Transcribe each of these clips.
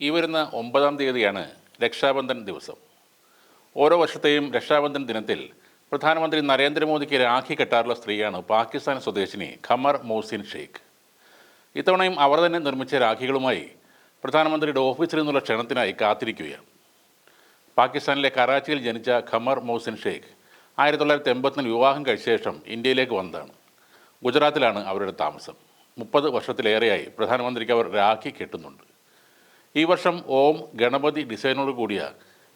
ഈ വരുന്ന ഒമ്പതാം തീയതിയാണ് രക്ഷാബന്ധൻ ദിവസം. ഓരോ വർഷത്തെയും രക്ഷാബന്ധൻ ദിനത്തിൽ പ്രധാനമന്ത്രി നരേന്ദ്രമോദിക്ക് രാഖി കെട്ടാറുള്ള സ്ത്രീയാണ് പാകിസ്ഥാൻ സ്വദേശിനി ഖമർ മോസിൻ ഷെയ്ഖ്. ഇത്തവണയും അവർ തന്നെ നിർമ്മിച്ച രാഖികളുമായി പ്രധാനമന്ത്രിയുടെ ഓഫീസിൽ നിന്നുള്ള ക്ഷണത്തിനായി കാത്തിരിക്കുകയാണ്. പാകിസ്ഥാനിലെ കറാച്ചിയിൽ ജനിച്ച ഖമർ മോസിൻ ഷെയ്ഖ് ആയിരത്തി തൊള്ളായിരത്തി എൺപത്തിനിൽ വിവാഹം കഴിച്ച ശേഷം ഇന്ത്യയിലേക്ക് വന്നതാണ്. ഗുജറാത്തിലാണ് അവരുടെ താമസം. മുപ്പത് വർഷത്തിലേറെയായി പ്രധാനമന്ത്രിക്ക് അവർ രാഖി കെട്ടുന്നുണ്ട്. ഈ വർഷം ഓം ഗണപതി ഡിസൈനോട് കൂടിയ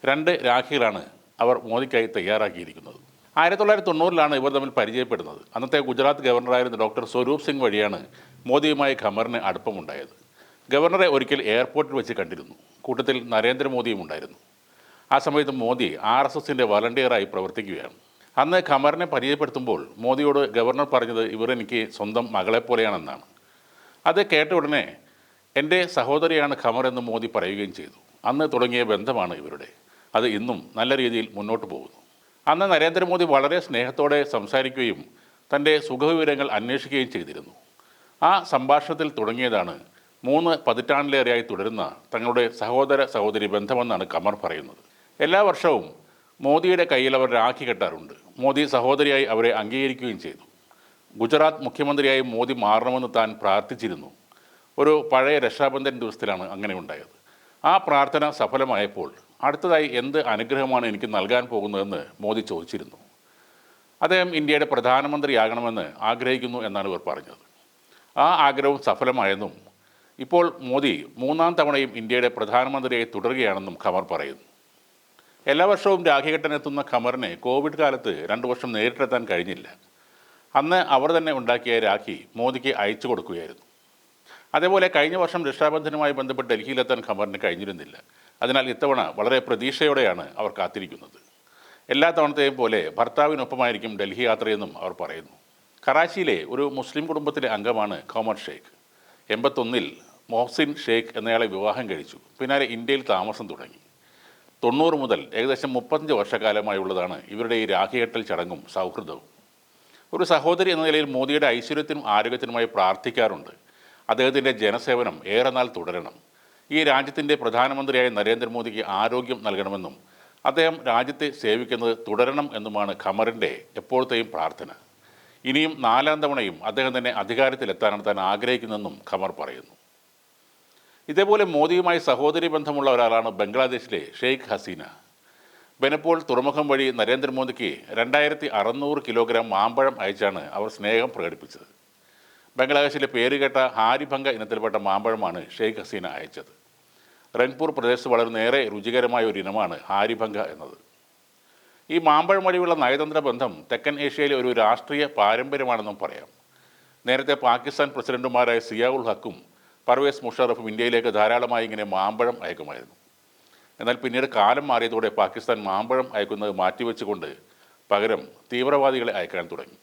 രണ്ട് രാഖികളാണ് അവർ മോദിക്കായി തയ്യാറാക്കിയിരിക്കുന്നത്. ആയിരത്തി തൊള്ളായിരത്തി തൊണ്ണൂറിലാണ് ഇവർ തമ്മിൽ പരിചയപ്പെടുന്നത്. അന്നത്തെ ഗുജറാത്ത് ഗവർണറായിരുന്ന ഡോക്ടർ സ്വരൂപ് സിംഗ് വഴിയാണ് മോദിയുമായി ഖമറിന് അടുപ്പമുണ്ടായത്. ഗവർണറെ ഒരിക്കൽ എയർപോർട്ടിൽ വെച്ച് കണ്ടിരുന്നു. കൂട്ടത്തിൽ നരേന്ദ്രമോദിയും ഉണ്ടായിരുന്നു. ആ സമയത്ത് മോദി ആർ എസ് എസിന്റെ വളണ്ടിയറായി പ്രവർത്തിക്കുകയാണ്. അന്ന് ഖമറിനെ പരിചയപ്പെടുത്തുമ്പോൾ മോദിയോട് ഗവർണർ പറഞ്ഞത് ഇവർ എനിക്ക് സ്വന്തം മകളെപ്പോലെയാണെന്നാണ്. അത് കേട്ട ഉടനെ എന്റെ സഹോദരിയാണ് ഖമർ എന്ന് മോദി പറയുകയും ചെയ്തു. അന്ന് തുടങ്ങിയ ബന്ധമാണ് ഇവരുടെ. അത് ഇന്നും നല്ല രീതിയിൽ മുന്നോട്ട് പോകുന്നു. അന്ന് നരേന്ദ്രമോദി വളരെ സ്നേഹത്തോടെ സംസാരിക്കുകയും തന്റെ സുഖവിവരങ്ങൾ അന്വേഷിക്കുകയും ചെയ്തിരുന്നു. ആ സംഭാഷണത്തിൽ തുടങ്ങിയതാണ് മൂന്ന് പതിറ്റാണ്ടിലേറെയായി തുടരുന്ന തങ്ങളുടെ സഹോദര സഹോദരി ബന്ധമെന്നാണ് കമർ പറയുന്നത്. എല്ലാ വർഷവും മോദിയുടെ കയ്യിൽ അവർ രാഖി കെട്ടാറുണ്ട്. മോദി സഹോദരിയായി അവരെ അംഗീകരിക്കുകയും ചെയ്തു. ഗുജറാത്ത് മുഖ്യമന്ത്രിയായി മോദി മാറണമെന്ന് താൻ പ്രാർത്ഥിച്ചിരുന്നു. ഒരു പഴയ രക്ഷാബന്ധൻ ദിവസത്തിലാണ് അങ്ങനെ ഉണ്ടായത്. ആ പ്രാർത്ഥന സഫലമായപ്പോൾ അടുത്തതായി എന്ത് അനുഗ്രഹമാണ് എനിക്ക് നൽകാൻ പോകുന്നതെന്ന് മോദി ചോദിച്ചിരുന്നു. അദ്ദേഹം ഇന്ത്യയുടെ പ്രധാനമന്ത്രിയാകണമെന്ന് ആഗ്രഹിക്കുന്നു എന്നാണ് ഇവർ പറഞ്ഞത്. ആ ആഗ്രഹവും സഫലമായെന്നും ഇപ്പോൾ മോദി മൂന്നാം തവണയും ഇന്ത്യയുടെ പ്രധാനമന്ത്രിയായി തുടരുകയാണെന്നും ഖമർ പറയുന്നു. എല്ലാ വർഷവും രാഖിഘട്ടനെത്തുന്ന ഖമറിന് കോവിഡ് കാലത്ത് രണ്ട് വർഷം നേരിട്ടെത്താൻ കഴിഞ്ഞില്ല. അന്ന് അവർ തന്നെ ഉണ്ടാക്കിയ രാഖി മോദിക്ക് അയച്ചു കൊടുക്കുകയായിരുന്നു. അതേപോലെ കഴിഞ്ഞ വർഷം രക്ഷാബന്ധനുമായി ബന്ധപ്പെട്ട് ഡൽഹിയിലെത്താൻ ഖമറിന് കഴിഞ്ഞിരുന്നില്ല. അതിനാൽ ഇത്തവണ വളരെ പ്രതീക്ഷയോടെയാണ് അവർ കാത്തിരിക്കുന്നത്. എല്ലാ തവണത്തെയും പോലെ ഭർത്താവിനൊപ്പമായിരിക്കും ഡൽഹി യാത്രയെന്നും അവർ പറയുന്നു. കറാച്ചിയിലെ ഒരു മുസ്ലിം കുടുംബത്തിലെ അംഗമാണ് ഖമർ ഷെയ്ഖ് എൺപത്തൊന്നിൽ മൊഹ്സിൻ ഷെയ്ഖ് എന്നയാളെ വിവാഹം കഴിച്ചു. പിന്നാലെ ഇന്ത്യയിൽ താമസം തുടങ്ങി. തൊണ്ണൂറ് മുതൽ ഏകദേശം മുപ്പത്തഞ്ച് വർഷക്കാലമായുള്ളതാണ് ഇവരുടെ ഈ രാഖികെട്ടൽ ചടങ്ങും സൗഹൃദവും. ഒരു സഹോദരി എന്ന നിലയിൽ മോദിയുടെ ഐശ്വര്യത്തിനും ആരോഗ്യത്തിനുമായി പ്രാർത്ഥിക്കാറുണ്ട്. അദ്ദേഹത്തിന്റെ ജനസേവനം ഏറെ നാൾ തുടരണം. ഈ രാജ്യത്തിന്റെ പ്രധാനമന്ത്രിയായ നരേന്ദ്രമോദിക്ക് ആരോഗ്യം നൽകണമെന്നും അദ്ദേഹം രാജ്യത്തെ സേവിക്കുന്നത് തുടരണം എന്നുമാണ് ഖമറിന്റെ എപ്പോഴത്തെയും പ്രാർത്ഥന. ഇനിയും നാലാം തവണയും അദ്ദേഹം തന്നെ അധികാരത്തിലെത്താനാണ് താൻ ആഗ്രഹിക്കുന്നതെന്നും ഖമർ പറയുന്നു. ഇതേപോലെ മോദിയുമായി സഹോദരി ബന്ധമുള്ള ഒരാളാണ് ബംഗ്ലാദേശിലെ ഷെയ്ഖ് ഹസീന. ബെനപ്പോൾ തുറമുഖം വഴി നരേന്ദ്രമോദിക്ക് രണ്ടായിരത്തി അറുന്നൂറ് കിലോഗ്രാം മാമ്പഴം അയച്ചാണ് അവർ സ്നേഹം പ്രകടിപ്പിച്ചത്. ബംഗ്ലാദേശിലെ പേരുകേട്ട ഹാരിഭംഗ ഇനത്തിൽപ്പെട്ട മാമ്പഴമാണ് ഷെയ്ഖ് ഹസീന അയച്ചത്. റൺപൂർ പ്രദേശത്ത് വളരെ നേരെ രുചികരമായ ഒരു ഇനമാണ് ഹാരിഭംഗ എന്നത്. ഈ മാമ്പഴം വഴിയുള്ള നയതന്ത്ര ബന്ധം തെക്കൻ ഏഷ്യയിലെ ഒരു രാഷ്ട്രീയ പാരമ്പര്യമാണെന്നും പറയാം. നേരത്തെ പാകിസ്ഥാൻ പ്രസിഡന്റുമാരായ സിയാഉൽ ഹക്കും പർവേസ് മുഷറഫും ഇന്ത്യയിലേക്ക് ധാരാളമായി ഇങ്ങനെ മാമ്പഴം അയക്കുമായിരുന്നു. എന്നാൽ പിന്നീട് കാലം മാറിയതോടെ പാകിസ്ഥാൻ മാമ്പഴം അയക്കുന്നത് മാറ്റിവെച്ചുകൊണ്ട് പകരം തീവ്രവാദികളെ അയക്കാൻ തുടങ്ങി.